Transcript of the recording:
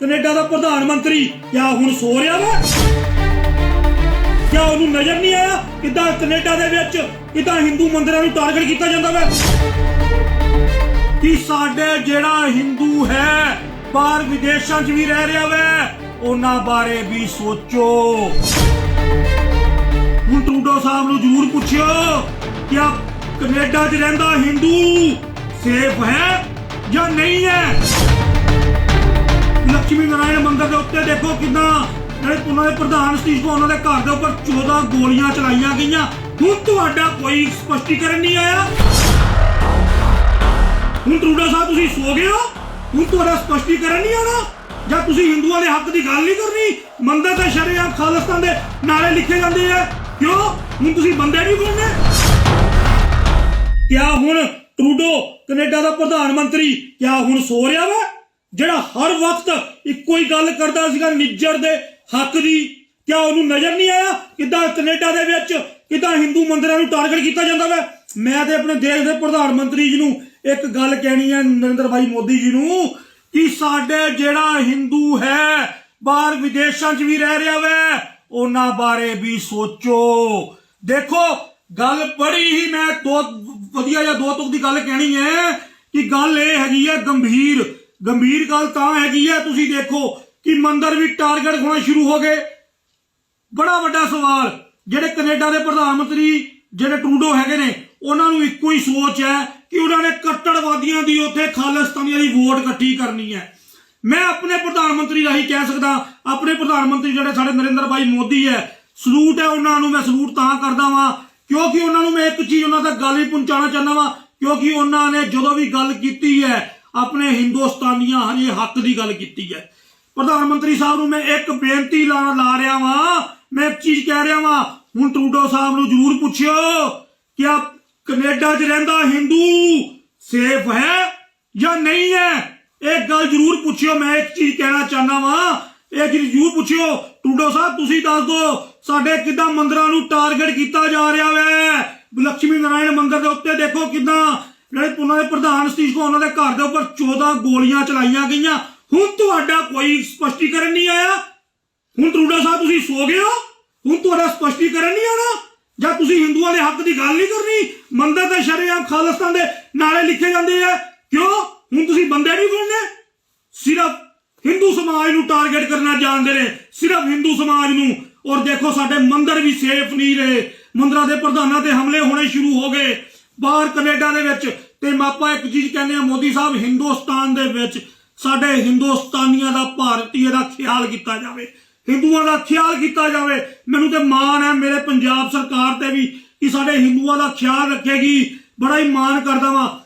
Canada ਦਾ ਪ੍ਰਧਾਨ ਮੰਤਰੀ, ਕਿਆ ਹੁਣ ਸੋ ਰਿਹਾ ਵਾ? ਕਿਆ ਉਹਨੂੰ ਨਜ਼ਰ ਨਹੀਂ ਆਇਆ ਕਿਦਾਂ ਕੈਨੇਡਾ ਦੇ ਵਿੱਚ, ਕਿਦਾਂ ਹਿੰਦੂ ਮੰਦਿਰਾਂ ਨੂੰ ਟਾਰਗੇਟ ਕੀਤਾ ਜਾਂਦਾ ਵਾ? ਕਿ ਸਾਡੇ ਜਿਹੜਾ ਹਿੰਦੂ ਹੈ, ਬਾਹਰ ਵਿਦੇਸ਼ਾਂ 'ਚ ਵੀ ਰਹਿ ਰਿਹਾ ਵਾ, ਉਹਨਾਂ ਬਾਰੇ ਵੀ ਸੋਚੋ। ਹੁਣ ਟਰੂਡੋ ਸਾਹਿਬ ਨੂੰ ਜ਼ਰੂਰ ਪੁੱਛਿਓ ਕਿ ਆ ਕੈਨੇਡਾ 'ਚ ਰਹਿੰਦਾ ਹਿੰਦੂ ਸੇਫ ਹੈ ਜਾਂ ਨਹੀਂ ਹੈ? ਲక్ష్ਮੀ ਨਾਰਾਇਣ ਮੰਦਿਰ ਦੇ ਉੱਤੇ ਦੇਖੋ ਕਿੰਨਾ ਜਿਹੜੇ ਉਹਨਾਂ ਦੇ ਪ੍ਰਧਾਨ ਸਤੀਸ਼ ਕੋ ਉਹਨਾਂ ਦੇ ਘਰ ਦੇ ਉੱਪਰ 14 ਗੋਲੀਆਂ ਚਲਾਈਆਂ ਗਈਆਂ। ਹੁਣ ਤੁਹਾਡਾ ਕੋਈ ਸਪਸ਼ਟੀਕਰਨ ਨਹੀਂ ਆਇਆ। ਹੁਣ ਟਰੂਡੋ ਸਾਹਿਬ ਤੁਸੀਂ ਸੋ ਗਏ ਹੋ। ਹੁਣ ਤੁਹਾਡਾ ਸਪਸ਼ਟੀਕਰਨ ਨਹੀਂ ਆਣਾ ਜਾਂ ਤੁਸੀਂ ਹਿੰਦੂਆਂ ਦੇ ਹੱਕ ਦੀ ਗੱਲ ਨਹੀਂ ਕਰਨੀ। ਮੰਦਿਰ ਤੇ ਸ਼ਰੀਆ ਖਾਲਿਸਤਾਨ ਦੇ ਨਾਰੇ ਲਿਖੇ ਜਾਂਦੇ ਆ। ਕਿਉਂ? ਹੁਣ ਤੁਸੀਂ ਬੰਦੇ ਨਹੀਂ ਬਣਨੇ। ਕਿਆ ਹੁਣ ਟਰੂਡੋ ਕੈਨੇਡਾ ਦਾ ਪ੍ਰਧਾਨ ਮੰਤਰੀ ਕਿਆ ਹੁਣ ਸੋ ਰਿਹਾ ਵਾ? ਜਿਹੜਾ ਹਰ ਵਕਤ ਇੱਕੋ ਹੀ ਗੱਲ ਕਰਦਾ ਸੀਗਾ ਨਿੱਜਰ ਦੇ ਹੱਕ ਦੀ। ਕਿਆ ਉਹਨੂੰ ਨਜ਼ਰ ਨਹੀਂ ਆਇਆ? ਕਿਦਾਂ ਕੈਨੇਡਾ ਦੇ ਵਿੱਚ, ਕਿਦਾਂ ਹਿੰਦੂ ਮੰਦਿਰਾਂ ਨੂੰ ਟਾਰਗੇਟ ਕੀਤਾ ਜਾਂਦਾ ਵਾ? ਮੈਂ ਤੇ ਆਪਣੇ ਦੇਸ਼ ਦੇ ਪ੍ਰਧਾਨ ਮੰਤਰੀ ਜੀ ਨੂੰ ਇੱਕ ਗੱਲ ਕਹਿਣੀ ਹੈ ਨਰਿੰਦਰ ਭਾਈ ਮੋਦੀ ਜੀ ਨੂੰ, ਕਿ ਸਾਡੇ ਜਿਹੜਾ ਹਿੰਦੂ ਹੈ, ਬਾਹਰ ਵਿਦੇਸ਼ਾਂ 'ਚ ਵੀ ਰਹਿ ਰਿਹਾ ਵਾ, ਉਹਨਾਂ ਬਾਰੇ ਵੀ ਸੋਚੋ। ਦੇਖੋ, ਗੱਲ ਬੜੀ ਹੀ ਮੈਂ ਦੋ, ਵਧੀਆ ਜਾਂ ਦੋ ਤੁਕ ਦੀ ਗੱਲ ਕਹਿਣੀ ਹੈ, ਕਿ ਗੱਲ ਇਹ ਹੈਗੀ ਹੈ ਗੰਭੀਰ। ਗੰਭੀਰ ਗੱਲ ਤਾਂ ਹੈਗੀ ਹੈ ਤੁਸੀਂ ਦੇਖੋ ਕਿ ਮੰਦਰ ਵੀ ਟਾਰਗੇਟ ਹੋਣਾ ਸ਼ੁਰੂ ਹੋ ਗਏ। ਬੜਾ ਵੱਡਾ ਸਵਾਲ, ਜਿਹੜੇ ਕੈਨੇਡਾ ਦੇ ਪ੍ਰਧਾਨ ਮੰਤਰੀ, ਜਿਹੜੇ ਟਰੂਡੋ ਹੈਗੇ ਨੇ, ਉਹਨਾਂ ਨੂੰ ਇੱਕੋ ਹੀ ਸੋਚ ਹੈ ਕਿ ਉਹਨਾਂ ਨੇ ਕੱਟੜਵਾਦੀਆਂ ਦੀ ਉੱਥੇ ਖਾਲਿਸਤਾਨੀਆਂ ਦੀ ਵੋਟ ਇਕੱਠੀ ਕਰਨੀ ਹੈ। ਮੈਂ ਆਪਣੇ ਪ੍ਰਧਾਨ ਮੰਤਰੀ ਰਾਹੀਂ ਕਹਿ ਸਕਦਾ, ਆਪਣੇ ਪ੍ਰਧਾਨ ਮੰਤਰੀ ਜਿਹੜੇ ਸਾਡੇ ਨਰਿੰਦਰ ਭਾਈ ਮੋਦੀ ਹੈ, ਸਲੂਟ ਹੈ ਉਹਨਾਂ ਨੂੰ ਮੈਂ ਸਲੂਟ ਤਾਂ ਕਰਦਾ ਵਾਂ, ਕਿਉਂਕਿ ਉਹਨਾਂ ਨੂੰ ਮੈਂ ਇੱਕ ਚੀਜ਼ ਉਹਨਾਂ ਤੱਕ ਗੱਲ ਹੀ ਪਹੁੰਚਾਉਣਾ ਚਾਹੁੰਦਾ ਵਾਂ, ਕਿਉਂਕਿ ਉਹਨਾਂ ਨੇ ਜਦੋਂ ਵੀ ਗੱਲ ਕੀਤੀ ਹੈ ਆਪਣੇ ਹਿੰਦੁਸਤਾਨੀਆਂ ਹਜੇ ਹੱਕ ਦੀ ਗੱਲ ਕੀਤੀ ਹੈ। ਪ੍ਰਧਾਨ ਮੰਤਰੀ ਸਾਹਿਬ ਨੂੰ ਮੈਂ ਇੱਕ ਬੇਨਤੀ ਲਾ ਲਾ ਰਿਹਾ ਵਾਂ, ਮੈਂ ਇੱਕ ਚੀਜ਼ ਕਹਿ ਰਿਹਾ ਵਾਂ, ਹੁਣ ਟਰੂਡੋ ਸਾਹਿਬ ਨੂੰ ਜ਼ਰੂਰ ਪੁੱਛਿਓ ਕਿ ਆ ਕੈਨੇਡਾ 'ਚ ਰਹਿੰਦਾ ਹਿੰਦੂ ਸੇਫ ਹੈ ਜਾਂ ਨਹੀਂ ਹੈ। ਇਹ ਗੱਲ ਜ਼ਰੂਰ ਪੁੱਛਿਓ, ਮੈਂ ਇੱਕ ਚੀਜ਼ ਕਹਿਣਾ ਚਾਹਨਾ ਵਾਂ, ਇਹ ਚੀਜ਼ ਜ਼ਰੂਰ ਪੁੱਛਿਓ ਟੂਡੋ ਸਾਹਿਬ ਤੁਸੀਂ ਦੱਸ ਦਿਓ, ਸਾਡੇ ਕਿੱਦਾਂ ਮੰਦਰਾਂ ਨੂੰ ਟਾਰਗੇਟ ਕੀਤਾ ਜਾ ਰਿਹਾ ਵੈ? ਲక్ష్ਮੀ ਨਾਰਾਇਣ ਮੰਦਿਰ ਦੇ ਉੱਤੇ ਦੇਖੋ ਕਿੱਦਾਂ ਜਿਹੜੇ ਉਹਨਾਂ ਦੇ ਪ੍ਰਧਾਨ ਸਤੀਸ਼ ਕੋ ਉਹਨਾਂ ਦੇ ਘਰ ਦੇ ਉੱਪਰ 14 ਗੋਲੀਆਂ ਚਲਾਈਆਂ ਗਈਆਂ। ਹੁਣ ਤੁਹਾਡਾ ਕੋਈ ਸਪਸ਼ਟੀਕਰਨ ਨਹੀਂ ਆਇਆ? ਹੁਣ ਟਰੂਡੋ ਸਾਹਿਬ ਤੁਸੀਂ ਸੋ ਗਏ ਹੋ? ਹੁਣ ਤੁਹਾਡਾ ਸਪਸ਼ਟੀਕਰਨ ਨਹੀਂ ਆਣਾ ਜਾਂ ਤੁਸੀਂ ਹਿੰਦੂਆਂ ਦੇ ਹੱਕ ਦੀ ਗੱਲ ਨਹੀਂ ਕਰਨੀ? ਮੰਦਰ ਤੇ ਸ਼ਰੀਆ ਖਾਲਿਸਤਾਨ ਦੇ ਨਾਰੇ ਲਿਖੇ ਜਾਂਦੇ ਆ। ਕਿਉਂ? ਹੁਣ ਤੁਸੀਂ ਬੰਦੇ ਨਹੀਂ ਬਣਨੇ। ਸਿਰਫ ਹਿੰਦੂ ਸਮਾਜ ਨੂੰ ਟਾਰਗੇਟ ਕਰਨਾ ਜਾਣਦੇ ਨੇ। ਸਿਰਫ ਹਿੰਦੂ ਸਮਾਜ ਨੂੰ। ਔਰ ਦੇਖੋ, ਸਾਡੇ ਮੰਦਰ ਵੀ ਸੇਫ ਨਹੀਂ ਰਹੇ। ਮੰਦਰਾਂ ਦੇ ਪ੍ਰਧਾਨਾਂ ਤੇ ਹਮਲੇ ਹੋਣੇ ਸ਼ੁਰੂ ਹੋ ਗਏ। ਬਾਹਰ ਕੈਨੇਡਾ ਦੇ ਵਿੱਚ। ਤੇ ਮਾਪਾ ਇੱਕ ਚੀਜ਼ ਕਹਿੰਦੇ ਆ ਮੋਦੀ ਸਾਹਿਬ, ਹਿੰਦੁਸਤਾਨ ਦੇ ਵਿੱਚ ਸਾਡੇ ਹਿੰਦੁਸਤਾਨੀਆਂ ਦਾ ਭਾਰਤੀਆਂ ਦਾ ਖਿਆਲ ਕੀਤਾ ਜਾਵੇ। ਹਿੰਦੂਆਂ ਦਾ ਖਿਆਲ ਕੀਤਾ ਜਾਵੇ। ਮੈਨੂੰ ਤੇ ਮਾਣ ਹੈ ਮੇਰੇ ਪੰਜਾਬ ਸਰਕਾਰ ਤੇ ਵੀ ਕਿ ਸਾਡੇ ਹਿੰਦੂਆਂ ਦਾ ਖਿਆਲ ਰੱਖੇਗੀ। ਬੜਾ ਹੀ ਮਾਣ ਕਰਦਾ ਵਾਂ।